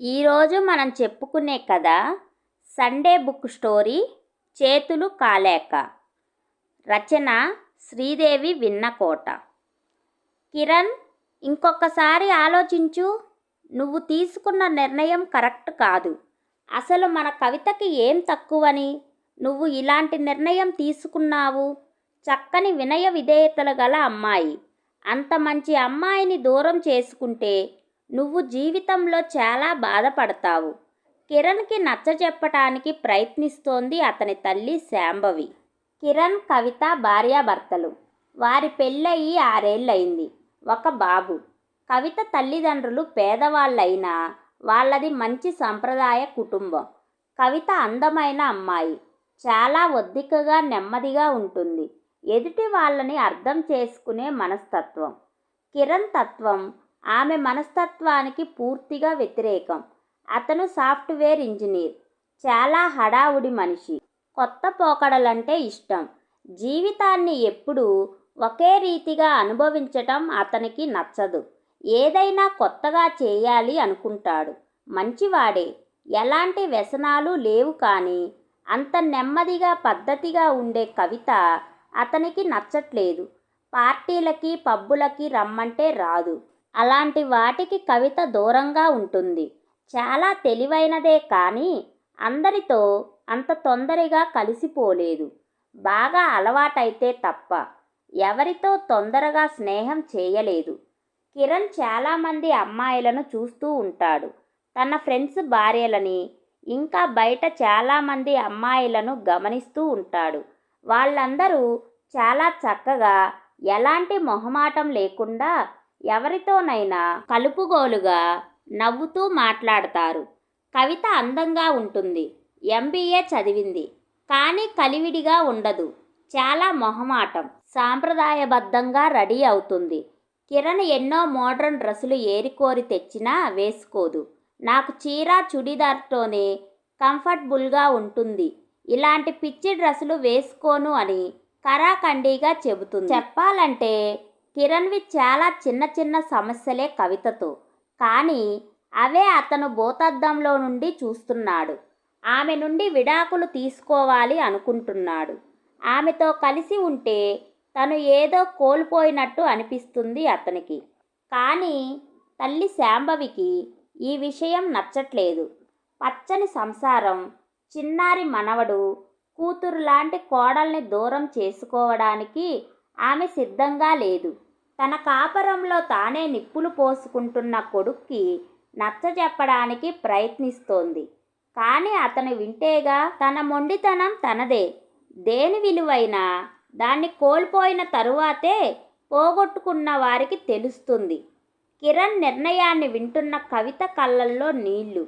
ఈరోజు మనం చెప్పుకునే కథ సండే బుక్ స్టోరీ చేతులు కాలేక. రచన శ్రీదేవి విన్నకోట. కిరణ్ ఇంకొకసారి ఆలోచించు. నువ్వు తీసుకున్న నిర్ణయం కరెక్ట్ కాదు. అసలు మన కవితకి ఏం తక్కువని? నువ్వు ఇలాంటి నిర్ణయం తీసుకున్నావు. చక్కని వినయ విధేయతలు గల అమ్మాయి. అంత మంచి అమ్మాయిని దూరం చేసుకుంటే నువ్వు జీవితంలో చాలా బాధపడతావు. కిరణ్కి నచ్చజెప్పటానికి ప్రయత్నిస్తోంది అతని తల్లి శాంభవి. కిరణ్ కవిత భార్యాభర్తలు వారి పెళ్ళయి ఆరేళ్ళయింది. ఒక బాబు. కవిత తల్లిదండ్రులు పేదవాళ్ళైనా వాళ్ళది మంచి సంప్రదాయ కుటుంబం. కవిత అందమైన అమ్మాయి. చాలా ఒద్దికగా నెమ్మదిగా ఉంటుంది. ఎదుటి వాళ్ళని అర్థం చేసుకునే మనస్తత్వం. కిరణ్ తత్వం ఆమె మనస్తత్వానికి పూర్తిగా వ్యతిరేకం. అతను సాఫ్ట్వేర్ ఇంజనీర్. చాలా హడావుడి మనిషి. కొత్త పోకడలంటే ఇష్టం. జీవితాన్ని ఎప్పుడూ ఒకే రీతిగా అనుభవించటం అతనికి నచ్చదు. ఏదైనా కొత్తగా చేయాలి అనుకుంటాడు. మంచివాడే. ఎలాంటి వ్యసనాలు లేవు కానీ అంత నెమ్మదిగా పద్ధతిగా ఉండే కవిత అతనికి నచ్చట్లేదు. పార్టీలకి పబ్బులకి రమ్మంటే రాదు. అలాంటి వాటికి కవిత దూరంగా ఉంటుంది. చాలా తెలివైనదే కానీ అందరితో అంత తొందరగా కలిసిపోలేదు. బాగా అలవాటైతే తప్ప ఎవరితో తొందరగా స్నేహం చేయలేదు. కిరణ్ చాలామంది అమ్మాయిలను చూస్తూ ఉంటాడు. తన ఫ్రెండ్స్ భార్యలని ఇంకా బయట చాలామంది అమ్మాయిలను గమనిస్తూ ఉంటాడు. వాళ్ళందరూ చాలా చక్కగా ఎలాంటి మొహమాటం లేకుండా ఎవరితోనైనా కలుపుగోలుగా నవ్వుతూ మాట్లాడతారు. కవిత అందంగా ఉంటుంది. ఎంబీఏ చదివింది. కానీ కలివిడిగా ఉండదు. చాలా మొహమాటం. సాంప్రదాయబద్ధంగా రెడీ అవుతుంది. కిరణ్ ఎన్నో మోడ్రన్ డ్రెస్సులు ఏరికోరి తెచ్చినా వేసుకోదు. నాకు చీర చుడిదార్తోనే కంఫర్టబుల్గా ఉంటుంది. ఇలాంటి పిచ్చి డ్రెస్సులు వేసుకోను అని కరాఖండీగా చెబుతుంది. చెప్పాలంటే కిరణ్వి చాలా చిన్న చిన్న సమస్యలే కవితతో. కానీ అవే అతను భూతద్దంలో నుండి చూస్తున్నాడు. ఆమె నుండి విడాకులు తీసుకోవాలి అనుకుంటున్నాడు. ఆమెతో కలిసి ఉంటే తను ఏదో కోల్పోయినట్టు అనిపిస్తుంది అతనికి. కానీ తల్లి శాంభవికి ఈ విషయం నచ్చట్లేదు. పచ్చని సంసారం చిన్నారి మనవడు కూతురు లాంటి కోడల్ని దూరం చేసుకోవడానికి ఆమె సిద్ధంగా లేదు. తన కాపరంలో తానే నిప్పులు పోసుకుంటున్న కొడుక్కి నచ్చజెప్పడానికి ప్రయత్నిస్తోంది. కానీ అతను వింటేగా తన మొండితనం తనదే. దేని విలువైనా దాన్ని కోల్పోయిన తరువాతే పోగొట్టుకున్న వారికి తెలుస్తుంది. కిరణ్ నిర్ణయాన్ని వింటున్న కవిత కళ్ళల్లో నీళ్ళు.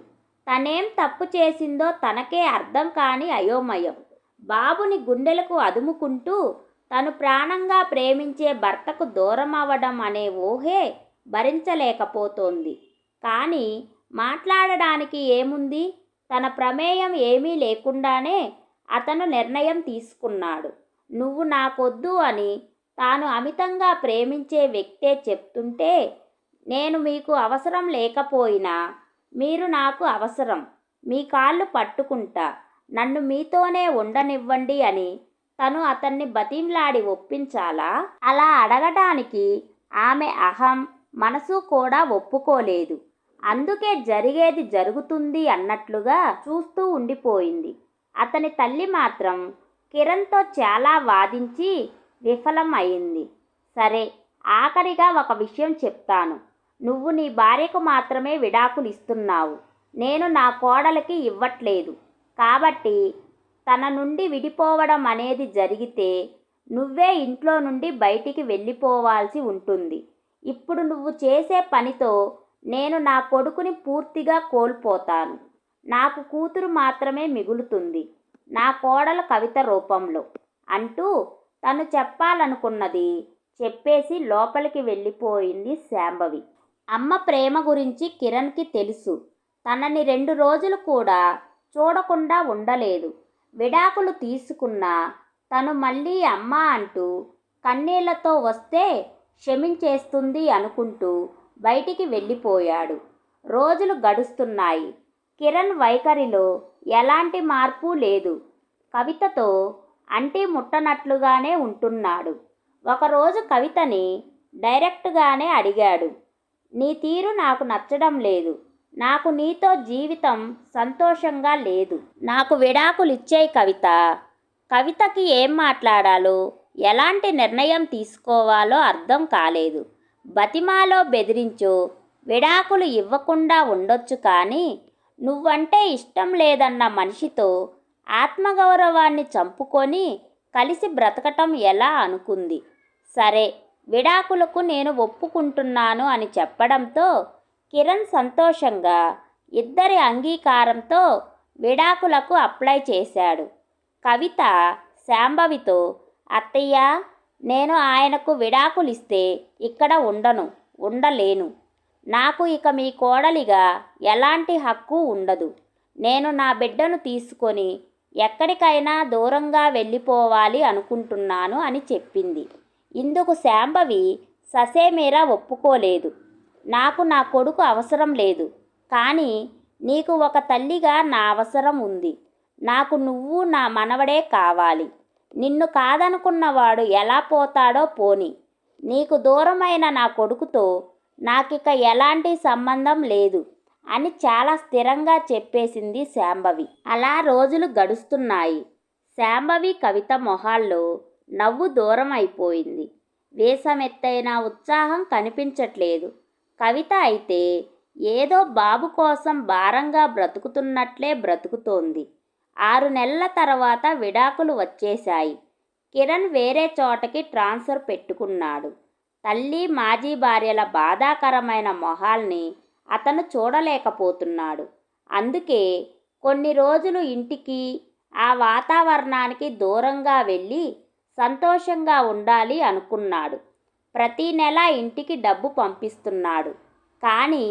తనేం తప్పు చేసిందో తనకే అర్థం కాని అయోమయం. బాబుని గుండెలకు అదుముకుంటూ తను ప్రాణంగా ప్రేమించే భర్తకు దూరం అవ్వడం అనే ఊహే భరించలేకపోతోంది. కానీ మాట్లాడడానికి ఏముంది? తన ప్రమేయం ఏమీ లేకుండానే అతను నిర్ణయం తీసుకున్నాడు. నువ్వు నాకొద్దు అని తాను అమితంగా ప్రేమించే వ్యక్తే చెప్తుంటే నేను మీకు అవసరం లేకపోయినా మీరు నాకు అవసరం. మీ కాళ్ళు పట్టుకుంటా. నన్ను మీతోనే ఉండనివ్వండి అని తను అతన్ని బతింలాడి ఒప్పించాలా? అలా అడగటానికి ఆమె అహం మనసు కూడా ఒప్పుకోలేదు. అందుకే జరిగేది జరుగుతుంది అన్నట్లుగా చూస్తూ ఉండిపోయింది. అతని తల్లి మాత్రం కిరణ్తో చాలా వాదించి విఫలం అయింది. సరే ఆఖరిగా ఒక విషయం చెప్తాను. నువ్వు నీ భార్యకు మాత్రమే విడాకులు ఇస్తున్నావు నేను నా కోడలికి ఇవ్వట్లేదు. కాబట్టి తన నుండి విడిపోవడం అనేది జరిగితే నువ్వే ఇంట్లో నుండి బయటికి వెళ్ళిపోవాల్సి ఉంటుంది. ఇప్పుడు నువ్వు చేసే పనితో నేను నా కొడుకుని పూర్తిగా కోల్పోతాను. నాకు కూతురు మాత్రమే మిగులుతుంది. నా కోడల కవిత రూపంలో అంటూ తను చెప్పాలనుకున్నది చెప్పేసి లోపలికి వెళ్ళిపోయింది శాంభవి. అమ్మ ప్రేమ గురించి కిరణ్కి తెలుసు. తనని రెండు రోజులు కూడా చూడకుండా ఉండలేదు. విడాకులు తీసుకున్నా తను మళ్ళీ అమ్మ అంటూ కన్నీళ్ళతో వస్తే క్షమించేస్తుంది అనుకుంటూ బయటికి వెళ్ళిపోయాడు. రోజులు గడుస్తున్నాయి. కిరణ్ వైఖరిలో ఎలాంటి మార్పు లేదు. కవితతో అంటి ముట్టనట్లుగానే ఉంటున్నాడు. ఒకరోజు కవితని డైరెక్ట్గానే అడిగాడు. నీ తీరు నాకు నచ్చడం లేదు. నాకు నీతో జీవితం సంతోషంగా లేదు. నాకు విడాకులు ఇచ్చేయి కవిత. కవితకి ఏం మాట్లాడాలో ఎలాంటి నిర్ణయం తీసుకోవాలో అర్థం కాలేదు. బతిమాలో బెదిరించో విడాకులు ఇవ్వకుండా ఉండొచ్చు కానీ నువ్వంటే ఇష్టం లేదన్న మనిషితో ఆత్మగౌరవాన్ని చంపుకొని కలిసి బ్రతకటం ఎలా అనుకుంది? సరే విడాకులకు నేను ఒప్పుకుంటున్నాను అని చెప్పడంతో కిరణ్ సంతోషంగా ఇద్దరి అంగీకారంతో విడాకులకు అప్లై చేశాడు. కవిత శాంభవితో అత్తయ్య నేను ఆయనకు విడాకులిస్తే ఇక్కడ ఉండను ఉండలేను. నాకు ఇక మీ కోడలిగా ఎలాంటి హక్కు ఉండదు. నేను నా బిడ్డను తీసుకొని ఎక్కడికైనా దూరంగా వెళ్ళిపోవాలి అనుకుంటున్నాను అని చెప్పింది. ఇందుకు శాంభవి ససేమీరా ఒప్పుకోలేదు. నాకు నా కొడుకు అవసరం లేదు. కానీ నీకు ఒక తల్లిగా నా అవసరం ఉంది. నాకు నువ్వు నా మనవడే కావాలి. నిన్ను కాదనుకున్నవాడు ఎలా పోతాడో పోని. నీకు దూరమైన నా కొడుకుతో నాకిక ఎలాంటి సంబంధం లేదు అని చాలా స్థిరంగా చెప్పేసింది శాంభవి. అలా రోజులు గడుస్తున్నాయి. శాంభవి కవిత మొహాల్లో నవ్వు దూరం అయిపోయింది వేసమెత్తైన ఉత్సాహం కనిపించట్లేదు. కవిత అయితే ఏదో బాబు కోసం భారంగా బ్రతుకుతున్నట్లే బ్రతుకుతోంది. ఆరు నెలల తర్వాత విడాకులు వచ్చేశాయి. కిరణ్ వేరే చోటకి ట్రాన్స్ఫర్ పెట్టుకున్నాడు. తల్లి మాజీ భార్యల బాధాకరమైన మొహాల్ని అతను చూడలేకపోతున్నాడు. అందుకే కొన్ని రోజులు ఇంటికి ఆ వాతావరణానికి దూరంగా వెళ్ళి సంతోషంగా ఉండాలి అనుకున్నాడు. ప్రతీ నెల ఇంటికి డబ్బు పంపిస్తున్నాడు. కానీ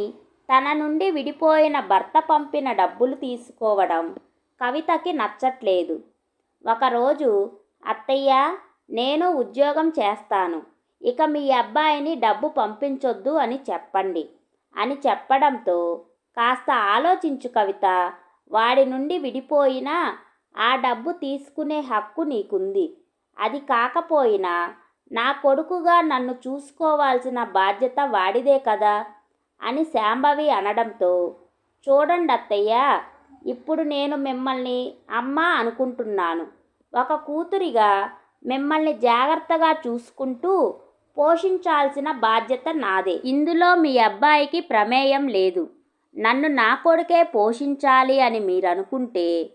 తన నుండి విడిపోయిన భర్త పంపిన డబ్బులు తీసుకోవడం కవితకి నచ్చట్లేదు. ఒకరోజు అత్తయ్య నేను ఉద్యోగం చేస్తాను. ఇక మీ అబ్బాయిని డబ్బు పంపించొద్దు అని చెప్పండి అని చెప్పడంతో కాస్త ఆలోచించు కవిత వాడి నుండి విడిపోయినా ఆ డబ్బు తీసుకునే హక్కు నీకుంది. అది కాకపోయినా నా కొడుకుగా నన్ను చూసుకోవాల్సిన బాధ్యత వాడిదే కదా? అని శాంభవి అనడంతో చూడండి అత్తయ్య ఇప్పుడు నేను మిమ్మల్ని అమ్మ అనుకుంటున్నాను. ఒక కూతురిగా మిమ్మల్ని జాగ్రత్తగా చూసుకుంటూ పోషించాల్సిన బాధ్యత నాదే. ఇందులో మీ అబ్బాయికి ప్రమేయం లేదు. నన్ను నా కొడుకే పోషించాలి అని మీరు అనుకుంటే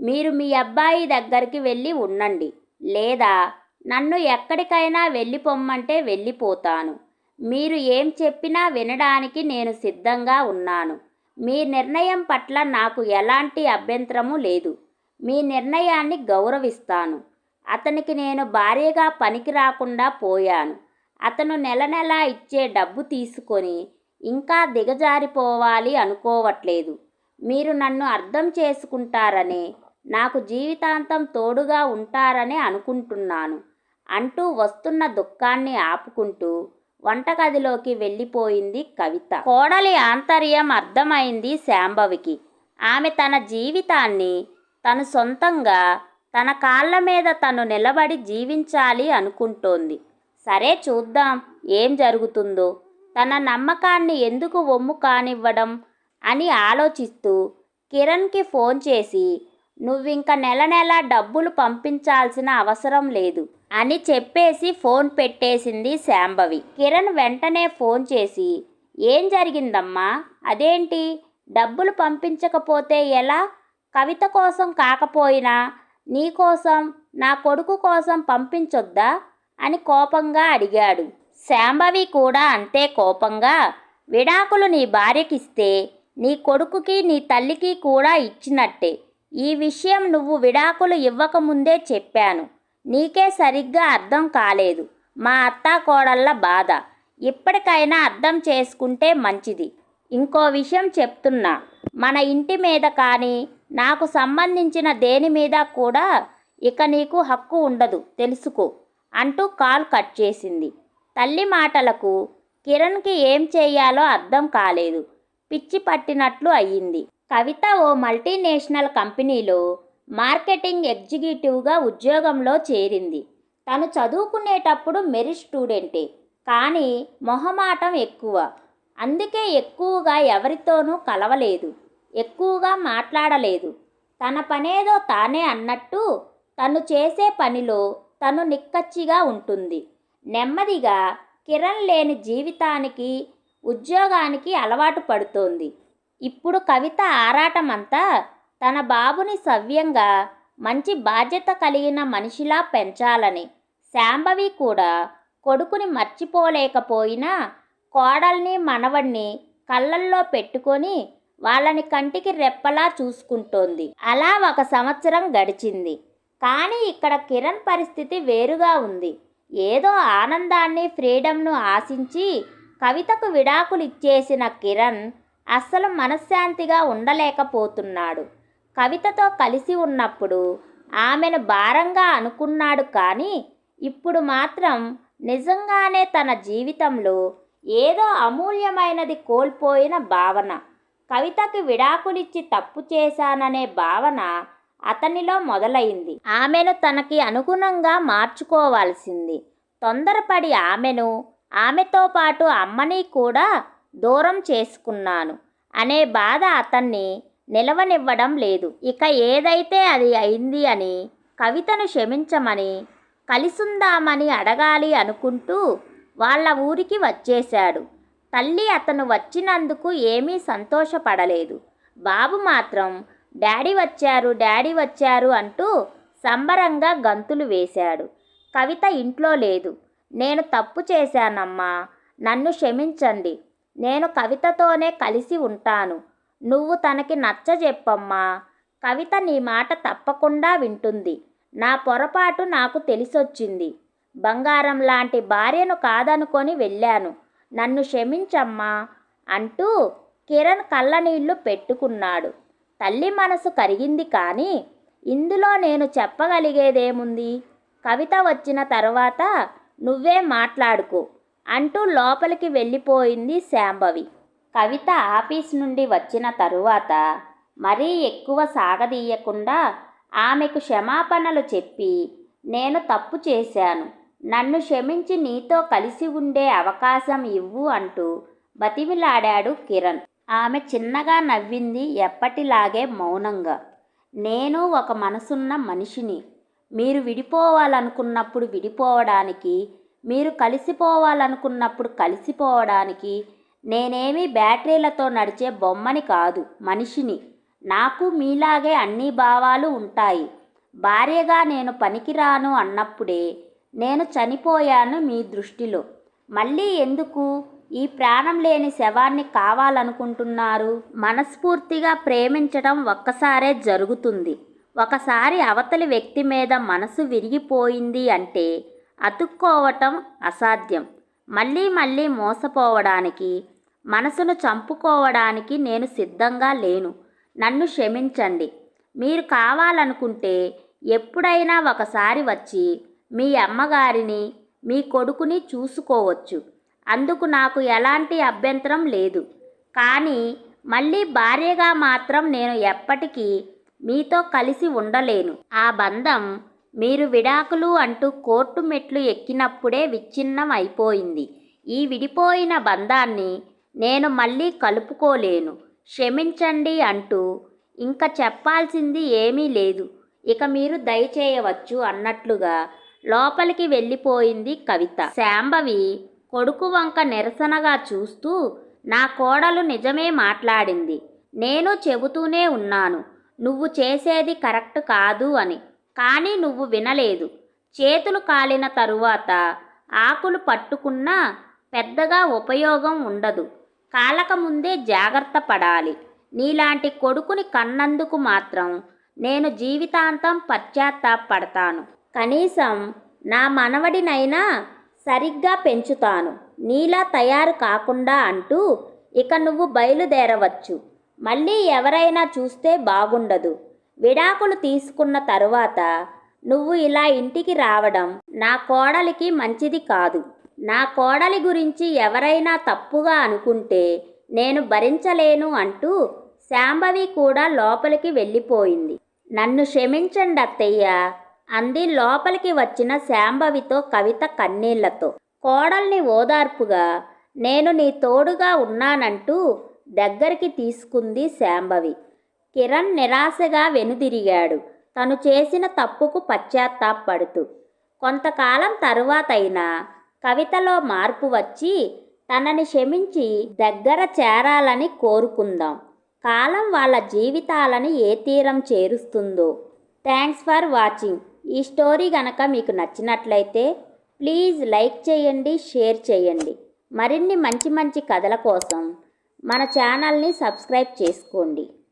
మీరు మీ అబ్బాయి దగ్గరికి వెళ్ళి ఉండండి. లేదా నన్ను ఎక్కడికైనా వెళ్ళిపోమ్మంటే వెళ్ళిపోతాను. మీరు ఏం చెప్పినా వినడానికి నేను సిద్ధంగా ఉన్నాను. మీ నిర్ణయం పట్ల నాకు ఎలాంటి అభ్యంతరము లేదు. మీ నిర్ణయాన్ని గౌరవిస్తాను. అతనికి నేను భార్యగా పనికి రాకుండా పోయాను. అతను నెల నెల ఇచ్చే డబ్బు తీసుకొని ఇంకా దిగజారిపోవాలి అనుకోవట్లేదు. మీరు నన్ను అర్థం చేసుకుంటారని నాకు జీవితాంతం తోడుగా ఉంటారని అనుకుంటున్నాను. అంటూ వస్తున్న దుఃఖాన్ని ఆపుకుంటూ వంటగదిలోకి వెళ్ళిపోయింది కవిత. కోడలి ఆంతర్యం అర్థమైంది శాంభవికి. ఆమె తన జీవితాన్ని తను సొంతంగా తన కాళ్ళ మీద తను నిలబడి జీవించాలి అనుకుంటోంది. సరే చూద్దాం ఏం జరుగుతుందో. తన నమ్మకాన్ని ఎందుకు ఒమ్ము కానివ్వడం అని ఆలోచిస్తూ కిరణ్కి ఫోన్ చేసి నువ్వింక నెల నెల డబ్బులు పంపించాల్సిన అవసరం లేదు అని చెప్పేసి ఫోన్ పెట్టేసింది శాంభవి. కిరణ్ వెంటనే ఫోన్ చేసి ఏం జరిగిందమ్మా? అదేంటి? డబ్బులు పంపించకపోతే ఎలా? కవిత కోసం కాకపోయినా నీ కోసం నా కొడుకు కోసం పంపించొద్దా? అని కోపంగా అడిగాడు. శాంభవి కూడా అంతే కోపంగా విడాకులు నీ భార్యకిస్తే నీ కొడుకుకి నీ తల్లికి కూడా ఇచ్చినట్టే. ఈ విషయం నువ్వు విడాకులు ఇవ్వకముందే చెప్పాను. నీకే సరిగ్గా అర్థం కాలేదు. మా అత్తా కోడళ్ళ బాధ. ఇప్పటికైనా అర్థం చేసుకుంటే మంచిది. ఇంకో విషయం చెప్తున్నా. మన ఇంటి మీద కానీ నాకు సంబంధించిన దేని మీద కూడా ఇక నీకు హక్కు ఉండదు. తెలుసుకో. అంటూ కాల్ కట్ చేసింది. తల్లి మాటలకు కిరణ్కి ఏం చేయాలో అర్థం కాలేదు. పిచ్చి పట్టినట్లు అయ్యింది. కవిత ఓ మల్టీనేషనల్ కంపెనీలో మార్కెటింగ్ ఎగ్జిక్యూటివ్గా ఉద్యోగంలో చేరింది. తను చదువుకునేటప్పుడు మెరిట్ స్టూడెంటే కానీ మొహమాటం ఎక్కువ. అందుకే ఎక్కువగా ఎవరితోనూ కలవలేదు ఎక్కువగా మాట్లాడలేదు. తన పనేదో తానే అన్నట్టు తను చేసే పనిలో తను నిక్కచ్చిగా ఉంటుంది. నెమ్మదిగా కిరణ్ లేని జీవితానికి ఉద్యోగానికి అలవాటు పడుతోంది. ఇప్పుడు కవిత ఆరాటమంతా తన బాబుని సవ్యంగా మంచి బాధ్యత కలిగిన మనిషిలా పెంచాలని శాంభవి కూడా కొడుకుని మర్చిపోలేకపోయినా కోడల్ని మనవణ్ణి కళ్ళల్లో పెట్టుకొని వాళ్ళని కంటికి రెప్పలా చూసుకుంటోంది. అలా ఒక సంవత్సరం గడిచింది. కానీ ఇక్కడ కిరణ్ పరిస్థితి వేరుగా ఉంది. ఏదో ఆనందాన్ని ఫ్రీడమ్ను ఆశించి కవితకు విడాకులు ఇచ్చేసిన కిరణ్ అస్సలు మనశ్శాంతిగా ఉండలేకపోతున్నాడు. కవితతో కలిసి ఉన్నప్పుడు ఆమెను భారంగా అనుకున్నాడు కానీ ఇప్పుడు మాత్రం నిజంగానే తన జీవితంలో ఏదో అమూల్యమైనది కోల్పోయిన భావన. కవితకి విడాకులిచ్చి తప్పు చేశాననే భావన అతనిలో మొదలైంది. ఆమెను తనకి అనుగుణంగా మార్చుకోవాల్సింది. తొందరపడి ఆమెను ఆమెతో పాటు అమ్మని కూడా దూరం చేసుకున్నాను అనే బాధ అతన్ని నిలవనివ్వడం లేదు. ఇక ఏదైతే అది అయింది అని కవితను క్షమించమని కలిసుందామని అడగాలి అనుకుంటూ వాళ్ళ ఊరికి వచ్చేశాడు. తల్లి అతను వచ్చినందుకు ఏమీ సంతోషపడలేదు. బాబు మాత్రం డాడీ వచ్చారు డాడీ వచ్చారు అంటూ సంబరంగా గంతులు వేశాడు. కవిత ఇంట్లో లేదు. నేను తప్పు చేశానమ్మా నన్ను క్షమించండి నేను కవితతోనే కలిసి ఉంటాను. నువ్వు తనకి నచ్చజెప్పమ్మా. కవిత నీ మాట తప్పకుండా వింటుంది. నా పొరపాటు నాకు తెలిసొచ్చింది. బంగారం లాంటి భార్యను కాదనుకొని వెళ్ళాను. నన్ను క్షమించమ్మా అంటూ కిరణ్ కళ్ళనీళ్ళు పెట్టుకున్నాడు. తల్లి మనసు కరిగింది కానీ ఇందులో నేను చెప్పగలిగేదేముంది? కవిత వచ్చిన తర్వాత నువ్వే మాట్లాడుకో. అంటూ లోపలికి వెళ్ళిపోయింది శాంభవి. కవిత ఆఫీస్ నుండి వచ్చిన తరువాత మరీ ఎక్కువ సాగదీయకుండా ఆమెకు క్షమాపణలు చెప్పి నేను తప్పు చేశాను. నన్ను క్షమించి నీతో కలిసి ఉండే అవకాశం ఇవ్వు అంటూ బతిమిలాడాడు కిరణ్. ఆమె చిన్నగా నవ్వింది ఎప్పటిలాగే మౌనంగా. నేను ఒక మనసున్న మనిషిని. మీరు విడిపోవాలనుకున్నప్పుడు విడిపోవడానికి మీరు కలిసిపోవాలనుకున్నప్పుడు కలిసిపోవడానికి నేనేమి బ్యాటరీలతో నడిచే బొమ్మని కాదు మనిషిని. నాకు మీలాగే అన్ని భావాలు ఉంటాయి. భార్యగా నేను పనికిరాను అన్నప్పుడే నేను చనిపోయాను మీ దృష్టిలో. మళ్ళీ ఎందుకు? ఈ ప్రాణం లేని శవాన్ని కావాలనుకుంటున్నారు? మనస్ఫూర్తిగా ప్రేమించడం ఒక్కసారే జరుగుతుంది. ఒకసారి అవతలి వ్యక్తి మీద మనసు విరిగిపోయింది అంటే అతుక్కోవటం అసాధ్యం. మళ్ళీ మళ్ళీ మోసపోవడానికి మనసును చంపుకోవడానికి నేను సిద్ధంగా లేను. నన్ను క్షమించండి. మీరు కావాలనుకుంటే ఎప్పుడైనా ఒకసారి వచ్చి మీ అమ్మగారిని మీ కొడుకుని చూసుకోవచ్చు. అందుకు నాకు ఎలాంటి అభ్యంతరం లేదు. కానీ మళ్ళీ భార్యగా మాత్రం నేను ఎప్పటికీ మీతో కలిసి ఉండలేను. ఆ బంధం మీరు విడాకులు అంటూ కోర్టు మెట్లు ఎక్కినప్పుడే విచ్ఛిన్నం అయిపోయింది. ఈ విడిపోయిన బంధాన్ని నేను మళ్ళీ కలుపుకోలేను. క్షమించండి అంటూ ఇంకా చెప్పాల్సింది ఏమీ లేదు. ఇక మీరు దయచేయవచ్చు అన్నట్లుగా లోపలికి వెళ్ళిపోయింది కవిత. శాంభవి కొడుకు వంక నిరసనగా చూస్తూ నా కోడలు నిజమే మాట్లాడింది. నేను చెబుతూనే ఉన్నాను. నువ్వు చేసేది కరెక్ట్ కాదు అని. కానీ నువ్వు వినలేదు. చేతులు కాలిన తరువాత ఆకులు పట్టుకున్నా పెద్దగా ఉపయోగం ఉండదు. కాలక ముందే జాగ్రత్త పడాలి. నీలాంటి కొడుకుని కన్నందుకు మాత్రం నేను జీవితాంతం పశ్చాత్తాపడతాను. కనీసం నా మనవడినైనా సరిగ్గా పెంచుతాను. నీలా తయారు కాకుండా అంటూ ఇక నువ్వు బయలుదేరవచ్చు. మళ్ళీ ఎవరైనా చూస్తే బాగుండదు. విడాకులు తీసుకున్న తరువాత నువ్వు ఇలా ఇంటికి రావడం నా కోడలికి మంచిది కాదు. నా కోడలి గురించి ఎవరైనా తప్పుగా అనుకుంటే నేను భరించలేను అంటూ శాంభవి కూడా లోపలికి వెళ్ళిపోయింది. నన్ను క్షమించండి అత్తయ్య అంది లోపలికి వచ్చిన శాంభవితో కవిత కన్నీళ్ళతో. కోడల్ని ఓదార్పుగా నేను నీ తోడుగా ఉన్నానంటూ దగ్గరికి తీసుకుంది శాంభవి. కిరణ్ నిరాశగా వెనుదిరిగాడు. తను చేసిన తప్పుకు పశ్చాత్తాపడుతూ. కొంతకాలం తరువాతైనా కవితలో మార్పు వచ్చి తనని క్షమించి దగ్గర చేరాలని కోరుకుందాం. కాలం వాళ్ళ జీవితాలని ఏ తీరం చేరుస్తుందో. Thanks for watching. ఈ స్టోరీ గనక మీకు నచ్చినట్లయితే ప్లీజ్ లైక్ చేయండి షేర్ చేయండి. మరిన్ని మంచి మంచి కథల కోసం మన ఛానల్ని సబ్స్క్రైబ్ చేసుకోండి.